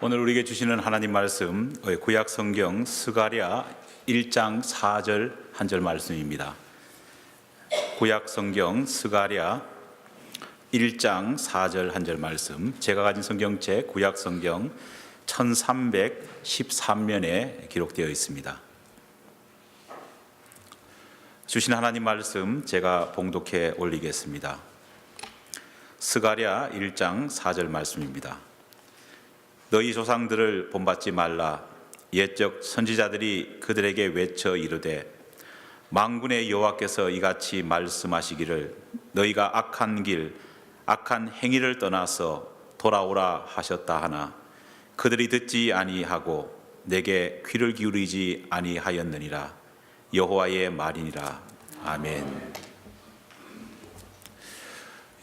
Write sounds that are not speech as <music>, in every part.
오늘 우리에게 주시는 하나님 말씀 구약 성경 스가랴 1장 4절 한 절 말씀입니다. 구약 성경 스가랴 1장 4절 한 절 말씀. 제가 가진 성경책 구약 성경 1313면에 기록되어 있습니다. 주신 하나님 말씀 제가 봉독해 올리겠습니다. 스가랴 1장 4절 말씀입니다. 너희 조상들을 본받지 말라. 옛적 선지자들이 그들에게 외쳐 이르되 망군의 여호와께서 이같이 말씀하시기를 너희가 악한 길 악한 행위를 떠나서 돌아오라 하셨다 하나 그들이 듣지 아니하고 내게 귀를 기울이지 아니하였느니라. 여호와의 말이니라. 아멘.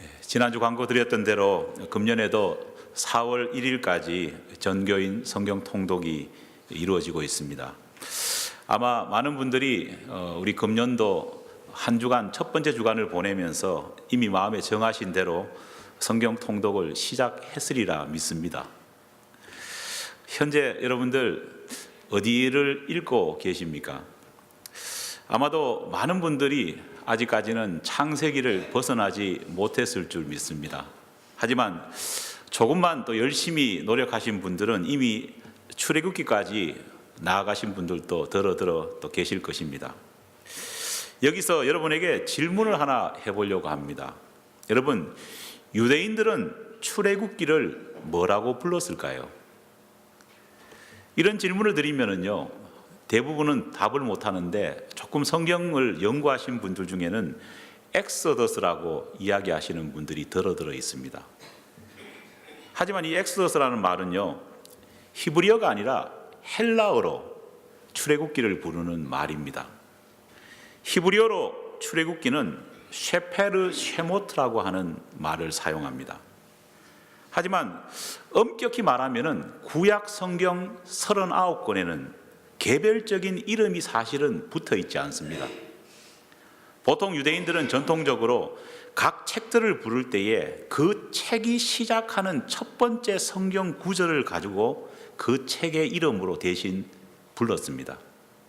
예, 지난주 광고 드렸던 대로 금년에도 4월 1일까지 전교인 성경 통독이 이루어지고 있습니다. 아마 많은 분들이 어, 우리 금년도 한 주간 첫 번째 주간을 보내면서 이미 마음에 정하신 대로 성경 통독을 시작했으리라 믿습니다. 현재 여러분들 어디를 읽고 계십니까? 아마도 많은 분들이 아직까지는 창세기를 벗어나지 못했을 줄 믿습니다. 하지만 조금만 또 열심히 노력하신 분들은 이미 출애굽기까지 나아가신 분들도 더러더러 또 계실 것입니다. 여기서 여러분에게 질문을 하나 해보려고 합니다. 여러분, 유대인들은 출애굽기를 뭐라고 불렀을까요? 이런 질문을 드리면은요, 대부분은 답을 못 하는데 조금 성경을 연구하신 분들 중에는 엑소더스라고 이야기하시는 분들이 더러더러 있습니다. 하지만 이 엑소더스라는 말은요, 히브리어가 아니라 헬라어로 출애굽기를 부르는 말입니다. 히브리어로 출애굽기는 쉐페르 쉐모트라고 하는 말을 사용합니다. 하지만 엄격히 말하면은 구약 성경 39권에는 개별적인 이름이 사실은 붙어 있지 않습니다. 보통 유대인들은 전통적으로 각 책들을 부를 때에 그 책이 시작하는 첫 번째 성경 구절을 가지고 그 책의 이름으로 대신 불렀습니다.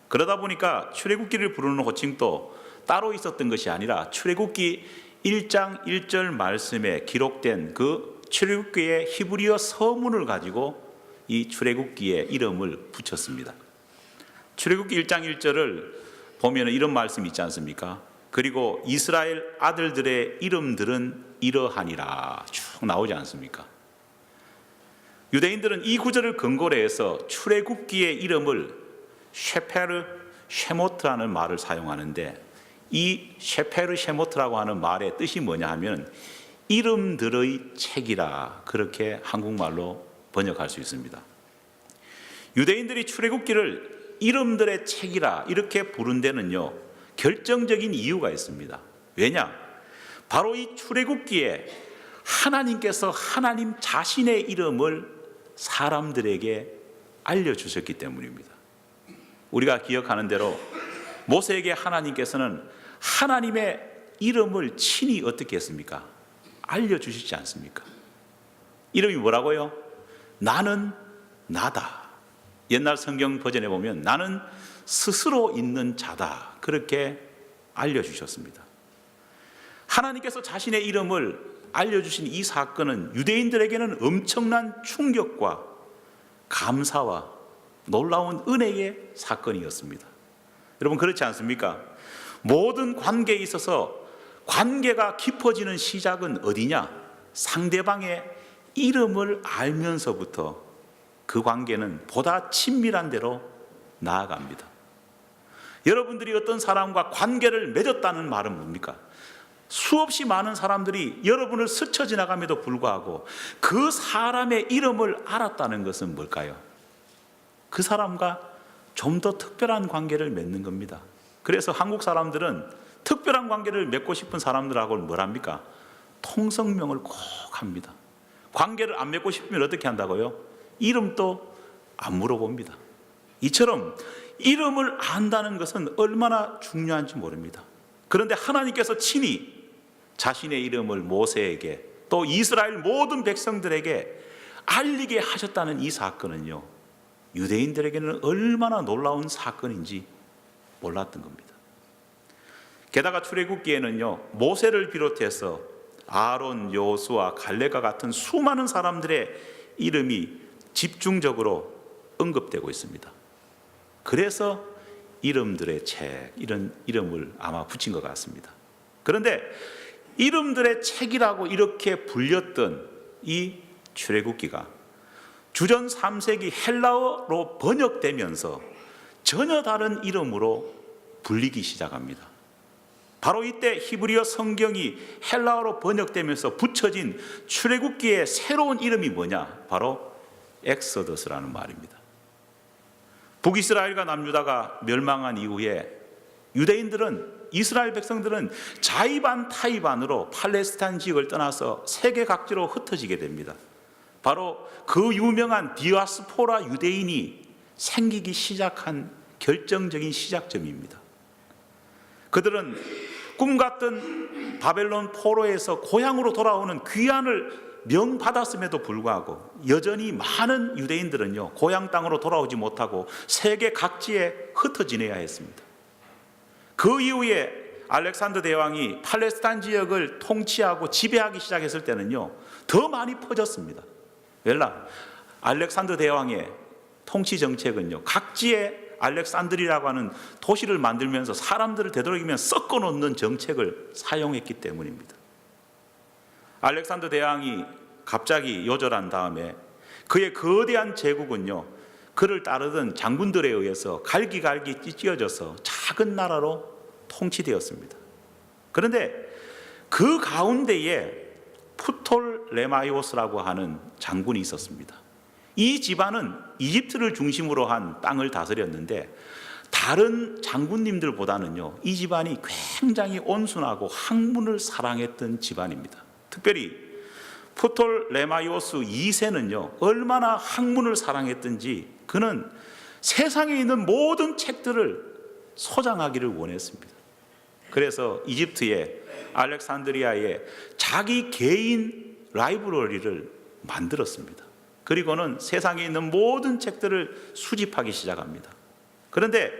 그러다 보니까 출애굽기를 부르는 호칭도 따로 있었던 것이 아니라 출애굽기 1장 1절 말씀에 기록된 그 출애굽기의 히브리어 서문을 가지고 이 출애굽기의 이름을 붙였습니다. 출애굽기 1장 1절을 보면 이런 말씀이 있지 않습니까? 그리고 이스라엘 아들들의 이름들은 이러하니라 쭉 나오지 않습니까? 유대인들은 이 구절을 근거로 해서 출애굽기의 이름을 쉐페르 쉐모트라는 말을 사용하는데 이 쉐페르 쉐모트라고 하는 말의 뜻이 뭐냐 하면 이름들의 책이라 그렇게 한국말로 번역할 수 있습니다. 유대인들이 출애굽기를 이름들의 책이라 이렇게 부른 데는요 결정적인 이유가 있습니다. 왜냐? 바로 이 출애굽기에 하나님께서 하나님 자신의 이름을 사람들에게 알려주셨기 때문입니다. 우리가 기억하는 대로 모세에게 하나님께서는 하나님의 이름을 친히 어떻게 했습니까? 알려주시지 않습니까? 이름이 뭐라고요? 나는 나다. 옛날 성경 버전에 보면 나는 스스로 있는 자다. 그렇게 알려주셨습니다. 하나님께서 자신의 이름을 알려주신 이 사건은 유대인들에게는 엄청난 충격과 감사와 놀라운 은혜의 사건이었습니다. 여러분, 그렇지 않습니까? 모든 관계에 있어서 관계가 깊어지는 시작은 어디냐? 상대방의 이름을 알면서부터 그 관계는 보다 친밀한 데로 나아갑니다. 여러분들이 어떤 사람과 관계를 맺었다는 말은 뭡니까? 수없이 많은 사람들이 여러분을 스쳐 지나감에도 불구하고 그 사람의 이름을 알았다는 것은 뭘까요? 그 사람과 좀 더 특별한 관계를 맺는 겁니다. 그래서 한국 사람들은 특별한 관계를 맺고 싶은 사람들하고는 뭘 합니까? 통성명을 꼭 합니다. 관계를 안 맺고 싶으면 어떻게 한다고요? 이름도 안 물어봅니다. 이처럼 이름을 안다는 것은 얼마나 중요한지 모릅니다. 그런데 하나님께서 친히 자신의 이름을 모세에게 또 이스라엘 모든 백성들에게 알리게 하셨다는 이 사건은요. 유대인들에게는 얼마나 놀라운 사건인지 몰랐던 겁니다. 게다가 출애굽기에는요. 모세를 비롯해서 아론, 여호수아, 갈레가 같은 수많은 사람들의 이름이 집중적으로 언급되고 있습니다. 그래서 이름들의 책 이런 이름을 아마 붙인 것 같습니다. 그런데 이름들의 책이라고 이렇게 불렸던 이 출애굽기가 주전 3세기 헬라어로 번역되면서 전혀 다른 이름으로 불리기 시작합니다. 바로 이때 히브리어 성경이 헬라어로 번역되면서 붙여진 출애굽기의 새로운 이름이 뭐냐? 바로 엑소더스라는 말입니다. 북이스라엘과 남유다가 멸망한 이후에 유대인들은 이스라엘 백성들은 자이반 타이반으로 팔레스타인 지역을 떠나서 세계 각지로 흩어지게 됩니다. 바로 그 유명한 디아스포라 유대인이 생기기 시작한 결정적인 시작점입니다. 그들은 꿈같던 바벨론 포로에서 고향으로 돌아오는 귀환을 명받았음에도 불구하고 여전히 많은 유대인들은요 고향 땅으로 돌아오지 못하고 세계 각지에 흩어 지내야 했습니다. 그 이후에 알렉산더 대왕이 팔레스타인 지역을 통치하고 지배하기 시작했을 때는요 더 많이 퍼졌습니다. 왜냐 알렉산더 대왕의 통치 정책은요 각지에 알렉산드리라고 하는 도시를 만들면서 사람들을 되도록이면 섞어 놓는 정책을 사용했기 때문입니다. 알렉산더 대왕이 갑자기 요절한 다음에 그의 거대한 제국은요 그를 따르던 장군들에 의해서 갈기갈기 찢어져서 작은 나라로 통치되었습니다. 그런데 그 가운데에 푸톨레마이오스라고 하는 장군이 있었습니다. 이 집안은 이집트를 중심으로 한 땅을 다스렸는데 다른 장군님들보다는요 이 집안이 굉장히 온순하고 학문을 사랑했던 집안입니다. 특별히 포톨 레마이오스 2세는요 얼마나 학문을 사랑했던지 그는 세상에 있는 모든 책들을 소장하기를 원했습니다. 그래서 이집트의 알렉산드리아에 자기 개인 라이브러리를 만들었습니다. 그리고는 세상에 있는 모든 책들을 수집하기 시작합니다. 그런데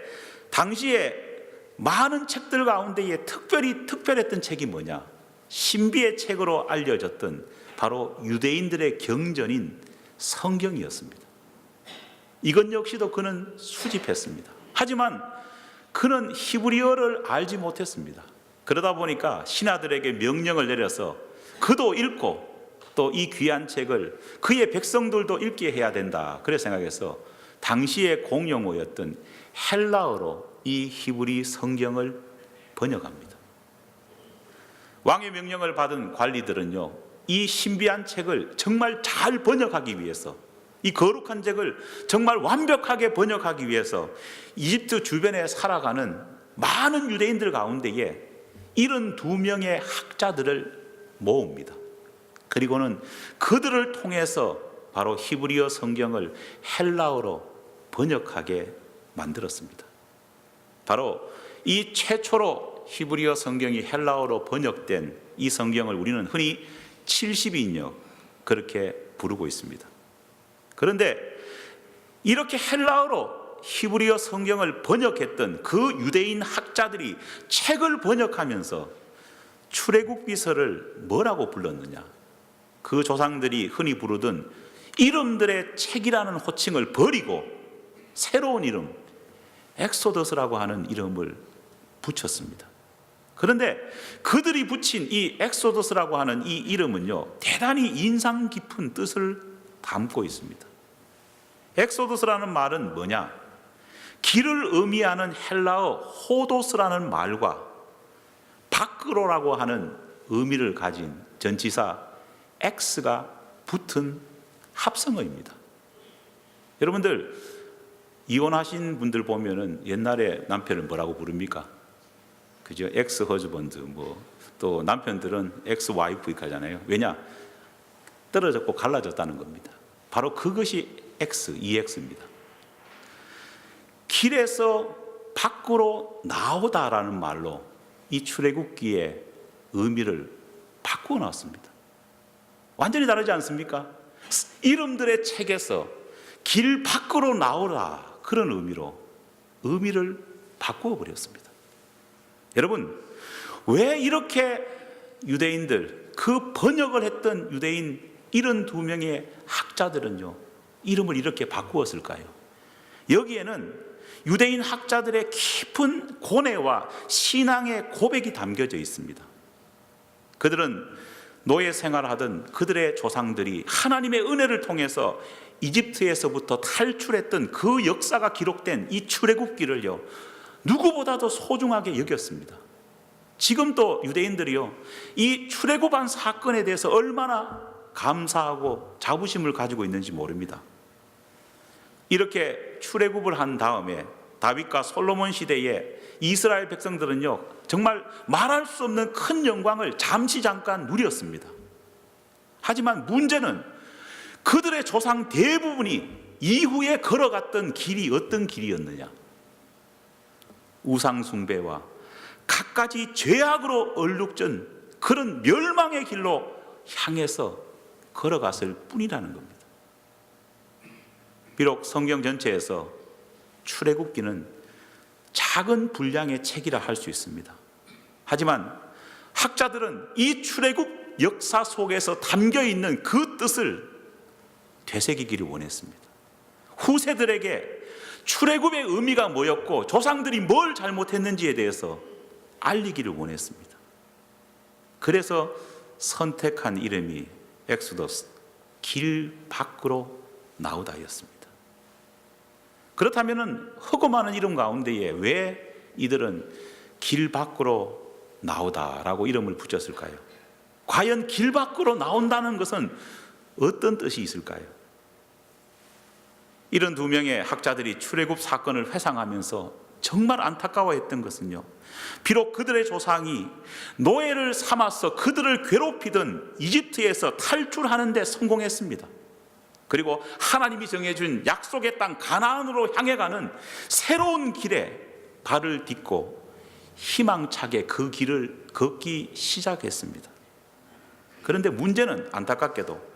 당시에 많은 책들 가운데에 특별히 특별했던 책이 뭐냐? 신비의 책으로 알려졌던 바로 유대인들의 경전인 성경이었습니다. 이것 역시도 그는 수집했습니다. 하지만 그는 히브리어를 알지 못했습니다. 그러다 보니까 신하들에게 명령을 내려서 그도 읽고 또 이 귀한 책을 그의 백성들도 읽게 해야 된다. 그래 생각해서 당시의 공용어였던 헬라어로 이 히브리 성경을 번역합니다. 왕의 명령을 받은 관리들은요, 이 신비한 책을 정말 잘 번역하기 위해서 이 거룩한 책을 정말 완벽하게 번역하기 위해서 이집트 주변에 살아가는 많은 유대인들 가운데에 72명의 학자들을 모읍니다. 그리고는 그들을 통해서 바로 히브리어 성경을 헬라어로 번역하게 만들었습니다. 바로 이 최초로 히브리어 성경이 헬라어로 번역된 이 성경을 우리는 흔히 70인역 그렇게 부르고 있습니다. 그런데 이렇게 헬라어로 히브리어 성경을 번역했던 그 유대인 학자들이 책을 번역하면서 출애굽기서를 뭐라고 불렀느냐? 그 조상들이 흔히 부르던 이름들의 책이라는 호칭을 버리고 새로운 이름 엑소더스라고 하는 이름을 붙였습니다. 그런데 그들이 붙인 이 엑소더스라고 하는 이 이름은요, 대단히 인상 깊은 뜻을 담고 있습니다. 엑소더스라는 말은 뭐냐? 길을 의미하는 헬라어 호도스라는 말과 밖으로라고 하는 의미를 가진 전치사 X가 붙은 합성어입니다. 여러분들 이혼하신 분들 보면은 옛날에 남편을 뭐라고 부릅니까? 그죠? 엑스 허즈번드 뭐 또 남편들은 엑스 와이프 하잖아요. 왜냐? 떨어졌고 갈라졌다는 겁니다. 바로 그것이 X, EX입니다. 길에서 밖으로 나오다라는 말로 이 출애굽기의 의미를 바꾸어 놨습니다. 완전히 다르지 않습니까? 이름들의 책에서 길 밖으로 나오라 그런 의미로 의미를 바꾸어 버렸습니다. 여러분 왜 이렇게 유대인들 그 번역을 했던 유대인 이런 두 명의 학자들은요 이름을 이렇게 바꾸었을까요? 여기에는 유대인 학자들의 깊은 고뇌와 신앙의 고백이 담겨져 있습니다. 그들은 노예 생활하던 그들의 조상들이 하나님의 은혜를 통해서 이집트에서부터 탈출했던 그 역사가 기록된 이 출애굽기를요 누구보다도 소중하게 여겼습니다. 지금도 유대인들이요 이 출애굽한 사건에 대해서 얼마나 감사하고 자부심을 가지고 있는지 모릅니다. 이렇게 출애굽을 한 다음에 다윗과 솔로몬 시대에 이스라엘 백성들은요 정말 말할 수 없는 큰 영광을 잠시 잠깐 누렸습니다. 하지만 문제는 그들의 조상 대부분이 이후에 걸어갔던 길이 어떤 길이었느냐? 우상숭배와 갖가지 죄악으로 얼룩진 그런 멸망의 길로 향해서 걸어갔을 뿐이라는 겁니다. 비록 성경 전체에서 출애굽기는 작은 분량의 책이라 할 수 있습니다. 하지만 학자들은 이 출애굽 역사 속에서 담겨 있는 그 뜻을 되새기기를 원했습니다. 후세들에게 출애굽의 의미가 뭐였고 조상들이 뭘 잘못했는지에 대해서 알리기를 원했습니다. 그래서 선택한 이름이 엑소더스 길 밖으로 나오다였습니다. 그렇다면은 허고 많은 이름 가운데에 왜 이들은 길 밖으로 나오다라고 이름을 붙였을까요? 과연 길 밖으로 나온다는 것은 어떤 뜻이 있을까요? 이런 두 명의 학자들이 출애굽 사건을 회상하면서 정말 안타까워했던 것은요. 비록 그들의 조상이 노예를 삼아서 그들을 괴롭히던 이집트에서 탈출하는 데 성공했습니다. 그리고 하나님이 정해준 약속의 땅 가나안으로 향해 가는 새로운 길에 발을 딛고 희망차게 그 길을 걷기 시작했습니다. 그런데 문제는 안타깝게도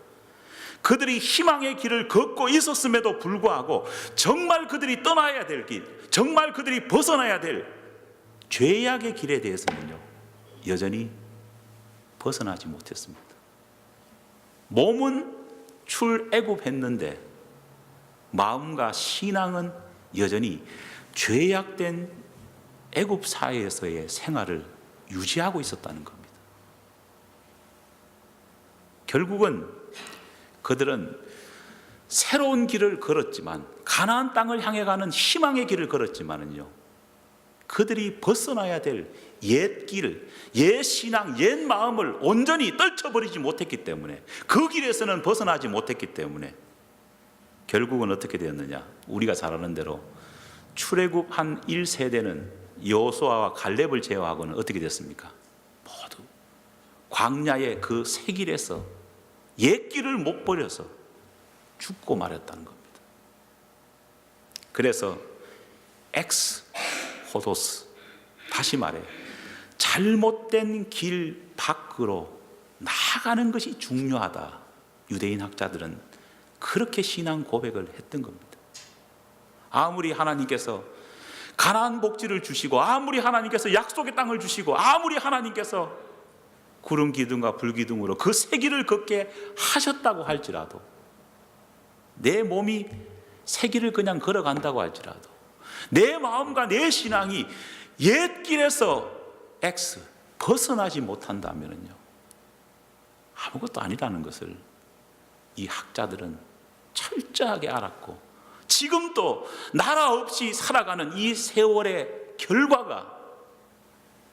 그들이 희망의 길을 걷고 있었음에도 불구하고 정말 그들이 떠나야 될 길, 정말 그들이 벗어나야 될 죄악의 길에 대해서는요, 여전히 벗어나지 못했습니다. 몸은 출애굽했는데 마음과 신앙은 여전히 죄악된 애굽 사회에서의 생활을 유지하고 있었다는 겁니다. 결국은 그들은 새로운 길을 걸었지만 가나안 땅을 향해 가는 희망의 길을 걸었지만은요. 그들이 벗어나야 될 옛 길, 옛 신앙, 옛 마음을 온전히 떨쳐버리지 못했기 때문에 그 길에서는 벗어나지 못했기 때문에 결국은 어떻게 되었느냐? 우리가 잘 아는 대로 출애굽 한 1세대는 여호수아와 갈렙을 제외하고는 어떻게 됐습니까? 모두 광야의 그 새 길에서 옛 길을 못 버려서 죽고 말았다는 겁니다. 그래서 엑스 호도스 다시 말해 잘못된 길 밖으로 나아가는 것이 중요하다. 유대인 학자들은 그렇게 신앙 고백을 했던 겁니다. 아무리 하나님께서 가나안 복지를 주시고 아무리 하나님께서 약속의 땅을 주시고 아무리 하나님께서 구름 기둥과 불 기둥으로 그 세기를 걷게 하셨다고 할지라도 내 몸이 세기를 그냥 걸어간다고 할지라도 내 마음과 내 신앙이 옛 길에서 X 벗어나지 못한다면요 아무것도 아니라는 것을 이 학자들은 철저하게 알았고 지금도 나라 없이 살아가는 이 세월의 결과가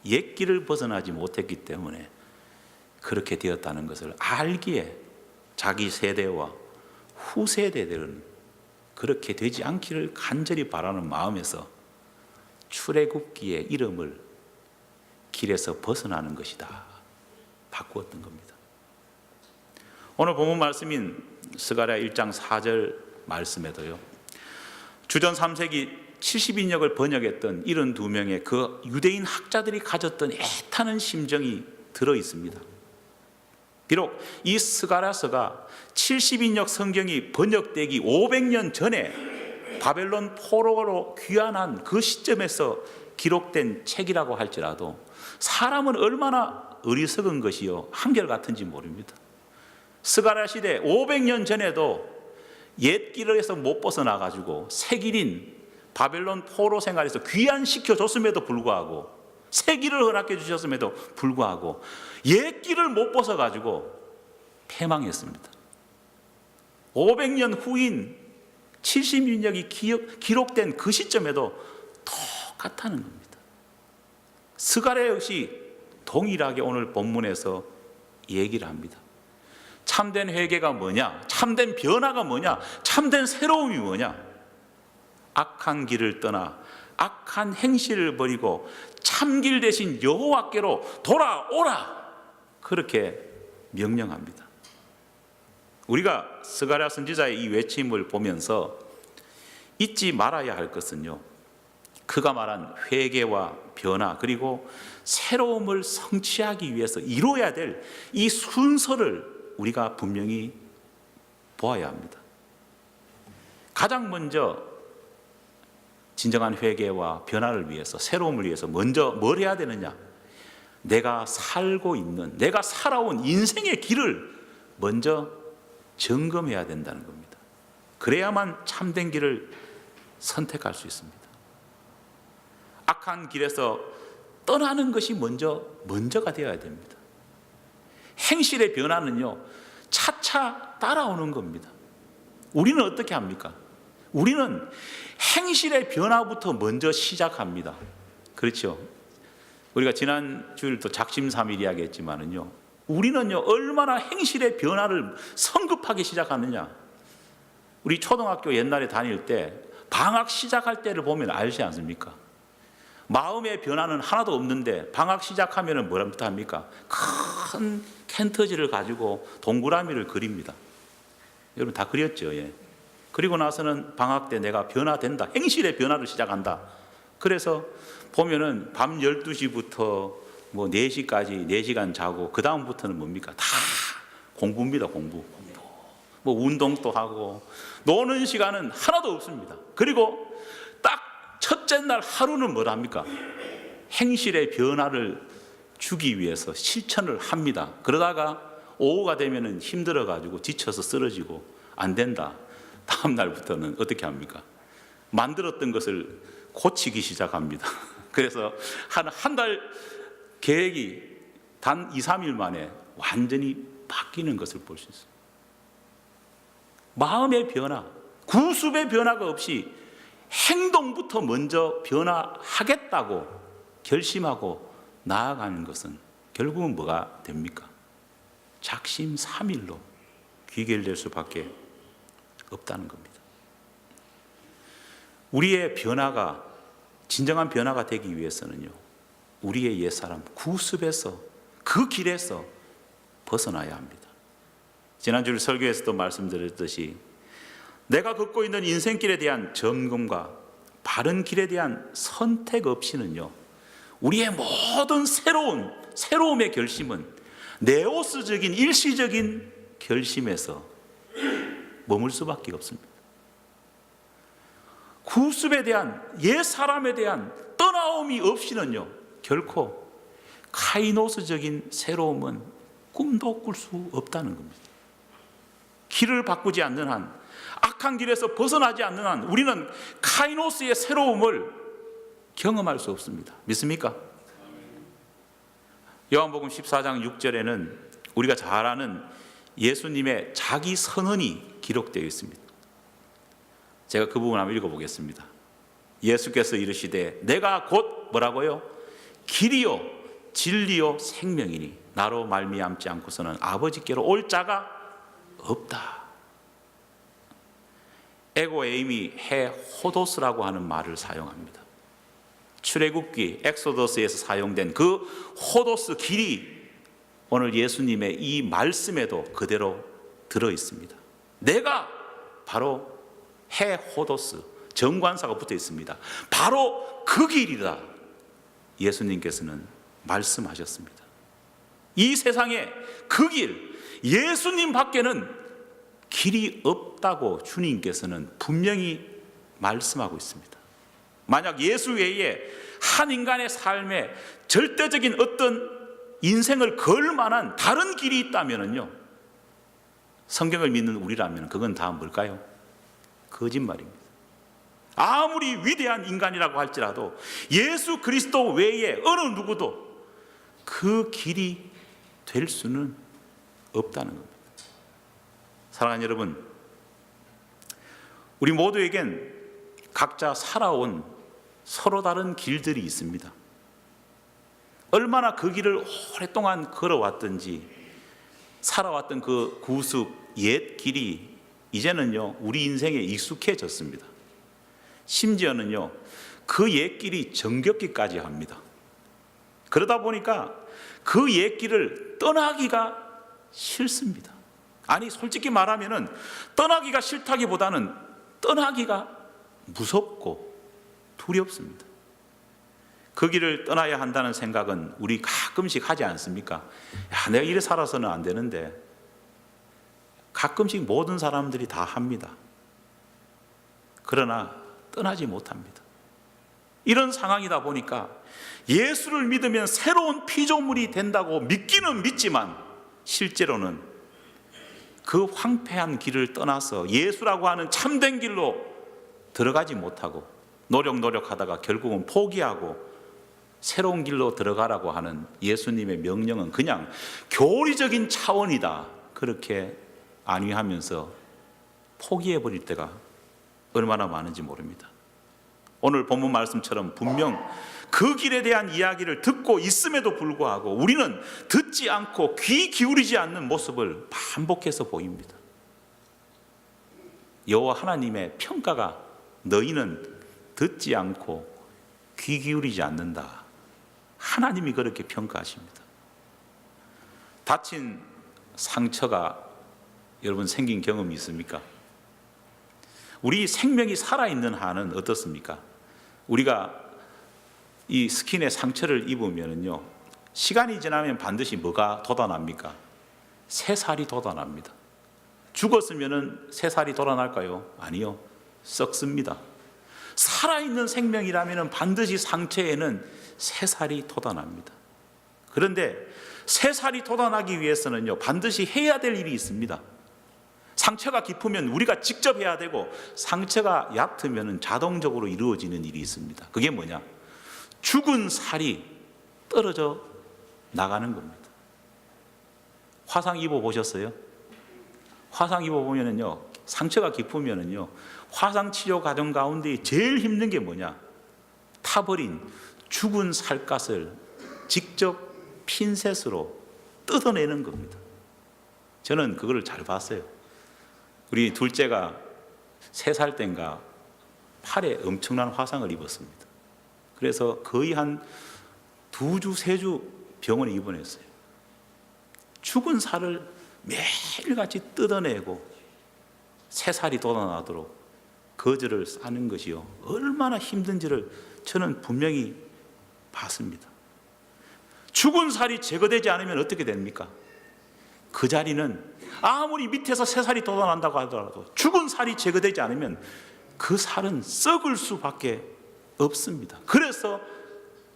옛 길을 벗어나지 못했기 때문에 그렇게 되었다는 것을 알기에 자기 세대와 후세대들은 그렇게 되지 않기를 간절히 바라는 마음에서 출애굽기의 이름을 길에서 벗어나는 것이다 바꾸었던 겁니다. 오늘 본문 말씀인 스가랴 1장 4절 말씀에도요. 주전 3세기 70인역을 번역했던 이런 두 명의 그 유대인 학자들이 가졌던 애타는 심정이 들어 있습니다. 비록 이 스가랴서가 70인역 성경이 번역되기 500년 전에 바벨론 포로로 귀환한 그 시점에서 기록된 책이라고 할지라도 사람은 얼마나 어리석은 것이요 한결같은지 모릅니다. 스가랴 시대 500년 전에도 옛 길에서 못 벗어나 가지고 새 길인 바벨론 포로 생활에서 귀환시켜 줬음에도 불구하고 새 길을 허락해 주셨음에도 불구하고 옛 길을 못 벗어 가지고 패망했습니다. 500년 후인 76년이 기록된 그 시점에도 똑같다는 겁니다. 스가랴 역시 동일하게 오늘 본문에서 얘기를 합니다. 참된 회개가 뭐냐? 참된 변화가 뭐냐? 참된 새로움이 뭐냐? 악한 길을 떠나 악한 행실을 버리고 참길 대신 여호와께로 돌아오라. 그렇게 명령합니다. 우리가 스가랴 선지자의 이 외침을 보면서 잊지 말아야 할 것은요. 그가 말한 회개와 변화 그리고 새로움을 성취하기 위해서 이루어야 될 이 순서를 우리가 분명히 보아야 합니다. 가장 먼저 진정한 회개와 변화를 위해서 새로움을 위해서 먼저 뭘 해야 되느냐? 내가 살고 있는 내가 살아온 인생의 길을 먼저 점검해야 된다는 겁니다. 그래야만 참된 길을 선택할 수 있습니다. 악한 길에서 떠나는 것이 먼저 먼저가 되어야 됩니다. 행실의 변화는요 차차 따라오는 겁니다. 우리는 어떻게 합니까? 우리는 행실의 변화부터 먼저 시작합니다. 그렇죠? 우리가 지난 주일도 작심삼일 이야기했지만은요. 우리는요 얼마나 행실의 변화를 성급하게 시작하느냐. 우리 초등학교 옛날에 다닐 때 방학 시작할 때를 보면 알지 않습니까? 마음의 변화는 하나도 없는데 방학 시작하면은 뭐라부터 합니까? 큰 캔터지를 가지고 동그라미를 그립니다. 여러분 다 그렸죠, 예. 그리고 나서는 방학 때 내가 변화된다. 행실의 변화를 시작한다. 그래서 보면은 밤 12시부터 뭐 4시까지 4시간 자고 그 다음부터는 뭡니까? 다 공부입니다, 공부. 공부. 뭐 운동도 하고 노는 시간은 하나도 없습니다. 그리고 딱 첫째 날 하루는 뭘 합니까? 행실의 변화를 주기 위해서 실천을 합니다. 그러다가 오후가 되면은 힘들어 가지고 지쳐서 쓰러지고 안 된다. 다음 날부터는 어떻게 합니까? 만들었던 것을 고치기 시작합니다. <laughs> 그래서 한 한 달 계획이 단 2, 3일 만에 완전히 바뀌는 것을 볼 수 있습니다. 마음의 변화, 구습의 변화가 없이 행동부터 먼저 변화하겠다고 결심하고 나아가는 것은 결국은 뭐가 됩니까? 작심 삼일로 귀결될 수밖에 없다는 겁니다. 우리의 변화가 진정한 변화가 되기 위해서는요. 우리의 옛사람 구습에서 그 길에서 벗어나야 합니다. 지난주 설교에서도 말씀드렸듯이 내가 걷고 있는 인생길에 대한 점검과 바른 길에 대한 선택 없이는요. 우리의 모든 새로운 새로움의 결심은 네오스적인 일시적인 결심에서 머물 수밖에 없습니다. 구습에 대한 옛 사람에 대한 떠나옴이 없이는요 결코 카이노스적인 새로움은 꿈도 꿀 수 없다는 겁니다. 길을 바꾸지 않는 한, 악한 길에서 벗어나지 않는 한, 우리는 카이노스의 새로움을 경험할 수 없습니다. 믿습니까? 요한복음 14장 6절에는 우리가 잘 아는 예수님의 자기 선언이 기록되어 있습니다. 제가 그 부분 한번 읽어보겠습니다. 예수께서 이르시되 내가 곧 뭐라고요? 길이요 진리요 생명이니 나로 말미암지 않고서는 아버지께로 올 자가 없다. 에고 에임이 해 호도스라고 하는 말을 사용합니다. 출애굽기 엑소더스에서 사용된 그 호도스 길이 오늘 예수님의 이 말씀에도 그대로 들어 있습니다. 내가 바로 해 호도스 정관사가 붙어 있습니다. 바로 그 길이다. 예수님께서는 말씀하셨습니다. 이 세상에 그 길, 예수님 밖에는 길이 없다고 주님께서는 분명히 말씀하고 있습니다. 만약 예수 외에 한 인간의 삶에 절대적인 어떤 인생을 걸 만한 다른 길이 있다면요. 성경을 믿는 우리라면 그건 다 뭘까요? 거짓말입니다. 아무리 위대한 인간이라고 할지라도 예수 그리스도 외에 어느 누구도 그 길이 될 수는 없다는 겁니다. 사랑하는 여러분, 우리 모두에겐 각자 살아온 서로 다른 길들이 있습니다. 얼마나 그 길을 오랫동안 걸어왔든지 살아왔던 그 구습 옛 길이 이제는요 우리 인생에 익숙해졌습니다. 심지어는요 그 옛 길이 정겹기까지 합니다. 그러다 보니까 그 옛 길을 떠나기가 싫습니다. 아니 솔직히 말하면은 떠나기가 싫다기보다는 떠나기가 무섭고 두렵습니다. 그 길을 떠나야 한다는 생각은 우리 가끔씩 하지 않습니까? 야, 내가 이래 살아서는 안 되는데 가끔씩 모든 사람들이 다 합니다. 그러나 떠나지 못합니다. 이런 상황이다 보니까 예수를 믿으면 새로운 피조물이 된다고 믿기는 믿지만 실제로는 그 황폐한 길을 떠나서 예수라고 하는 참된 길로 들어가지 못하고 노력 노력하다가 결국은 포기하고 새로운 길로 들어가라고 하는 예수님의 명령은 그냥 교리적인 차원이다. 그렇게 안위하면서 포기해 버릴 때가 얼마나 많은지 모릅니다. 오늘 본문 말씀처럼 분명 그 길에 대한 이야기를 듣고 있음에도 불구하고 우리는 듣지 않고 귀 기울이지 않는 모습을 반복해서 보입니다. 여호와 하나님의 평가가 너희는 듣지 않고 귀 기울이지 않는다. 하나님이 그렇게 평가하십니다. 다친 상처가 여러분 생긴 경험이 있습니까? 우리 생명이 살아있는 한은 어떻습니까? 우리가 이 스킨에 상처를 입으면요 시간이 지나면 반드시 뭐가 돋아납니까? 새살이 돋아납니다. 죽었으면은 새살이 돋아날까요? 아니요. 썩습니다. 살아있는 생명이라면 반드시 상처에는 새 살이 돋아납니다. 그런데 새 살이 돋아나기 위해서는요, 반드시 해야 될 일이 있습니다. 상처가 깊으면 우리가 직접 해야 되고, 상처가 얕으면 자동적으로 이루어지는 일이 있습니다. 그게 뭐냐? 죽은 살이 떨어져 나가는 겁니다. 화상 입어 보셨어요? 화상 입어 보면은요, 상처가 깊으면은요, 화상 치료 과정 가운데 제일 힘든 게 뭐냐? 타버린 죽은 살갗을 직접 핀셋으로 뜯어내는 겁니다. 저는 그거를 잘 봤어요. 우리 둘째가 세 살 땐가 팔에 엄청난 화상을 입었습니다. 그래서 거의 한 두 주, 세 주 병원에 입원했어요. 죽은 살을 매일같이 뜯어내고 새 살이 돋아나도록 거즈를 싸는 것이요. 얼마나 힘든지를 저는 분명히 봤습니다. 죽은 살이 제거되지 않으면 어떻게 됩니까? 그 자리는 아무리 밑에서 새 살이 돋아난다고 하더라도 죽은 살이 제거되지 않으면 그 살은 썩을 수밖에 없습니다. 그래서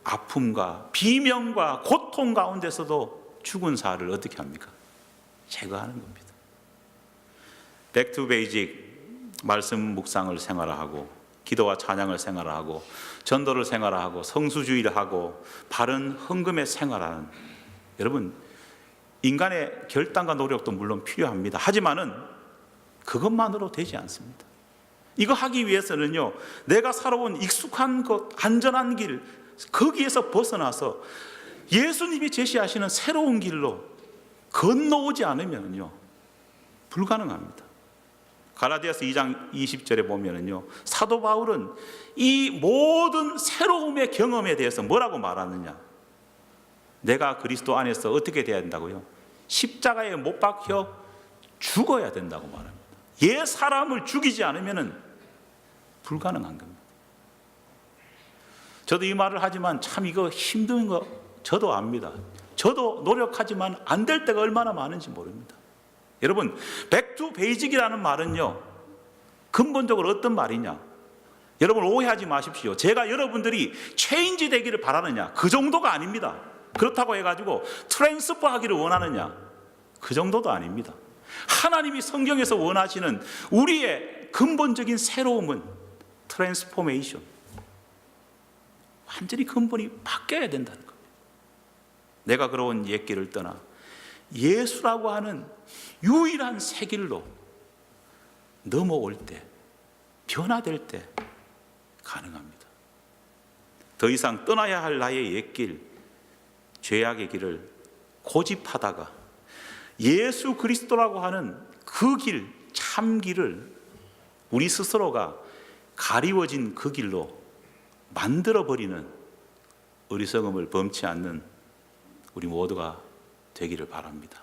아픔과 비명과 고통 가운데서도 죽은 살을 어떻게 합니까? 제거하는 겁니다. 백투 베이직 말씀 묵상을 생활하고 기도와 찬양을 생활하고 전도를 생활하고 성수주의를 하고 바른 헌금에 생활하는 여러분 인간의 결단과 노력도 물론 필요합니다. 하지만은 그것만으로 되지 않습니다. 이거 하기 위해서는요, 내가 살아온 익숙한 것, 안전한 길, 거기에서 벗어나서 예수님이 제시하시는 새로운 길로 건너오지 않으면요, 불가능합니다. 가라디아서 2장 20절에 보면은요. 사도 바울은 이 모든 새로움의 경험에 대해서 뭐라고 말하느냐? 내가 그리스도 안에서 어떻게 돼야 된다고요? 십자가에 못 박혀 죽어야 된다고 말합니다. 옛 사람을 죽이지 않으면은 불가능한 겁니다. 저도 이 말을 하지만 참 이거 힘든 거 저도 압니다. 저도 노력하지만 안 될 때가 얼마나 많은지 모릅니다. 여러분, 백투 베이직이라는 말은요, 근본적으로 어떤 말이냐? 여러분 오해하지 마십시오. 제가 여러분들이 체인지 되기를 바라느냐? 그 정도가 아닙니다. 그렇다고 해가지고 트랜스퍼 하기를 원하느냐? 그 정도도 아닙니다. 하나님이 성경에서 원하시는 우리의 근본적인 새로움은 트랜스포메이션. 완전히 근본이 바뀌어야 된다는 겁니다. 내가 그러온 옛 길을 떠나 예수라고 하는 유일한 새 길로 넘어올 때, 변화될 때 가능합니다. 더 이상 떠나야 할 나의 옛길, 죄악의 길을 고집하다가 예수 그리스도라고 하는 그 길, 참 길을 우리 스스로가 가리워진 그 길로 만들어 버리는 어리석음을 범치 않는 우리 모두가 되기를 바랍니다.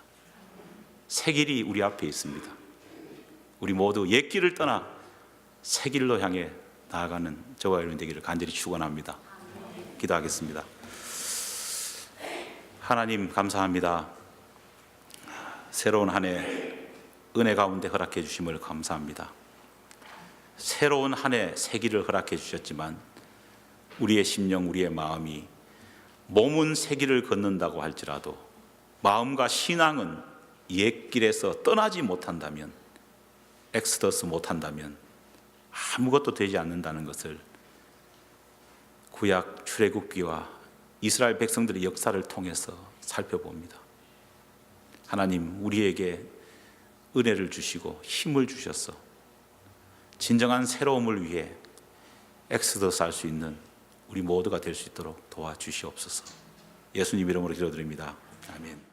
새 길이 우리 앞에 있습니다. 우리 모두 옛 길을 떠나 새 길로 향해 나아가는 저와 여러분 되기를 간절히 축원합니다. 기도하겠습니다. 하나님 감사합니다. 새로운 한 해 은혜 가운데 허락해 주심을 감사합니다. 새로운 한 해새 길을 허락해 주셨지만 우리의 심령, 우리의 마음이 몸은 새 길을 걷는다고 할지라도 마음과 신앙은 옛 길에서 떠나지 못한다면 엑스더스 못한다면 아무것도 되지 않는다는 것을 구약 출애굽기와 이스라엘 백성들의 역사를 통해서 살펴봅니다. 하나님 우리에게 은혜를 주시고 힘을 주셔서 진정한 새로움을 위해 엑스더스 할 수 있는 우리 모두가 될 수 있도록 도와주시옵소서. 예수님 이름으로 기도드립니다. 아멘.